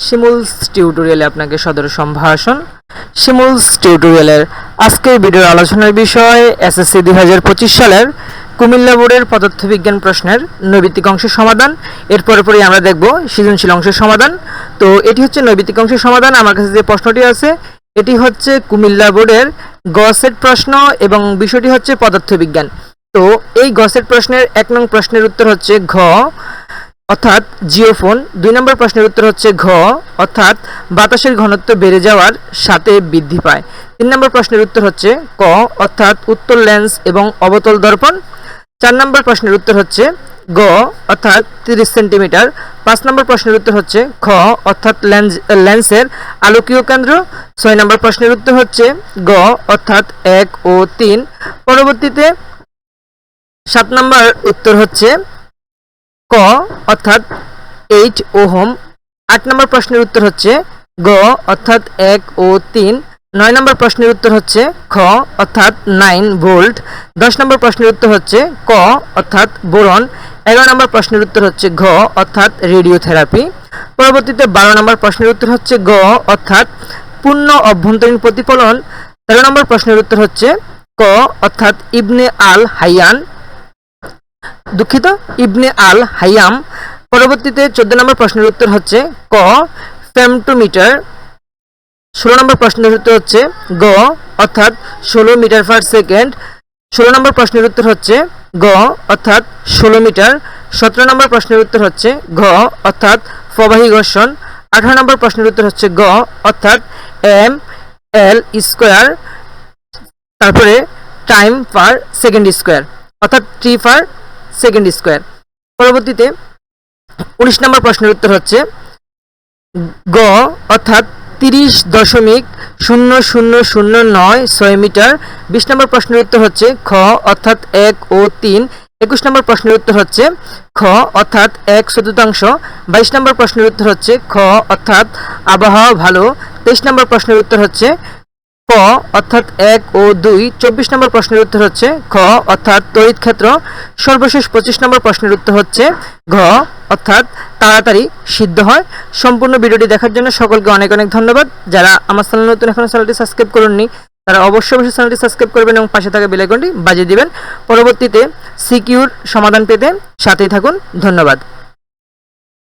শিমুলস টিউটোরিয়ালে আপনাকে সদর সম্ভাষণ। শিমুলস টিউটোরিয়ালের আজকের ভিডিওর আলোচনার বিষয় এসএসসি দুই হাজার পঁচিশ সালের কুমিল্লা বোর্ডের পদার্থবিজ্ঞান প্রশ্নের নৈবিত্তিক অংশের সমাধান। এর পরে পরে আমরা দেখব সৃজনশীল অংশের সমাধান। তো এটি হচ্ছে নৈবিত্তিক অংশের সমাধান। আমার কাছে যে প্রশ্নটি আছে, এটি হচ্ছে কুমিল্লা বোর্ডের গসেট প্রশ্ন এবং বিষয়টি হচ্ছে পদার্থবিজ্ঞান। তো এই গসেট প্রশ্নের এক নং প্রশ্নের উত্তর হচ্ছে ঘ। অর্থাৎ জিওফোন, দুই নম্বর প্রশ্নের উত্তর হচ্ছে ঘ, অর্থাৎ বাতাসের ঘনত্ব বেড়ে যাওয়ার সাথে বৃদ্ধি পায়। তিন নম্বর প্রশ্নের উত্তর হচ্ছে ক, অর্থাৎ উত্তল লেন্স এবং অবতল দর্পণ। চার নম্বর প্রশ্নের উত্তর হচ্ছে গ, অর্থাৎ তিরিশ সেন্টিমিটার। পাঁচ নম্বর প্রশ্নের উত্তর হচ্ছে খ, অর্থাৎ লেন্স, লেন্সের আলোকীয় কেন্দ্র। ছয় নম্বর প্রশ্নের উত্তর হচ্ছে গ, অর্থাৎ এক ও তিন। পরবর্তীতে সাত নম্বর উত্তর হচ্ছে ক, অর্থাৎ এইট ওহম আট নম্বর প্রশ্নের উত্তর হচ্ছে গ, অর্থাৎ এক ও তিন। নয় নম্বর প্রশ্নের উত্তর হচ্ছে খ, অর্থাৎ নাইন ভোল্ট। দশ নম্বর প্রশ্নের উত্তর হচ্ছে ক, অর্থাৎ বোরন। এগারো নম্বর প্রশ্নের উত্তর হচ্ছে ঘ, অর্থাৎ রেডিওথেরাপি। পরবর্তীতে বারো নম্বর প্রশ্নের উত্তর হচ্ছে গ, অর্থাৎ পূর্ণ অভ্যন্তরীণ প্রতিফলন। তেরো নম্বর প্রশ্নের উত্তর হচ্ছে ক, অর্থাৎ ইবনে আল হাইয়ান দুঃখিত, ইবনে আল হাইয়াম। পরবর্তীতে চোদ্দ নম্বর প্রশ্নের উত্তর হচ্ছে ক ফেমটোমিটার ষোলো নম্বর প্রশ্নের উত্তর হচ্ছে গ, অর্থাৎ ষোলো মিটার পার সেকেন্ড। ষোলো নম্বর প্রশ্নের উত্তর হচ্ছে গ, অর্থাৎ ষোলো মিটার। সতেরো নম্বর প্রশ্নের উত্তর হচ্ছে ঘ, অর্থাৎ প্রবাহী ঘর্ষণ। আঠারো নম্বর প্রশ্নের উত্তর হচ্ছে গ, অর্থাৎ এম, এল স্কোয়ার। তারপরে টাইম পার সেকেন্ড স্কোয়ার, অর্থাৎ টি পার সেকেন্ড স্কোয়ার। পরবর্তীতে উনিশ নম্বর প্রশ্নের উত্তর হচ্ছে গ, অর্থাৎ তিরিশ দশমিক শূন্য শূন্য শূন্য নয় ছয় মিটার। বিশ নম্বর প্রশ্নের উত্তর হচ্ছে খ, অর্থাৎ এক ও তিন। একুশ নম্বর প্রশ্নের উত্তর হচ্ছে খ, অর্থাৎ এক চতুর্থাংশ। বাইশ নম্বর প্রশ্নের উত্তর হচ্ছে খ, অর্থাৎ আবহাওয়া ভালো। তেইশ নম্বর প্রশ্নের উত্তর হচ্ছে ক অর্থাৎ এক ও দুই, চব্বিশ নম্বর প্রশ্নের উত্তর হচ্ছে খ, অর্থাৎ তড়িৎ ক্ষেত্র। সর্বশেষ পঁচিশ নম্বর প্রশ্নের উত্তর হচ্ছে ঘ, অর্থাৎ তাড়াতাড়ি সিদ্ধ হয়। সম্পূর্ণ ভিডিওটি দেখার জন্য সকলকে অনেক অনেক ধন্যবাদ। যারা আমার চ্যানেল নতুন, এখনও চ্যানেলটি সাবস্ক্রাইব করেননি, তারা অবশ্যই অবশ্যই চ্যানেলটি সাবস্ক্রাইব করবেন এবং পাশে থাকা বেলাইকনটি বাজিয়ে দিবেন। পরবর্তীতে সিকিউর সমাধান পেতে সাথেই থাকুন। ধন্যবাদ।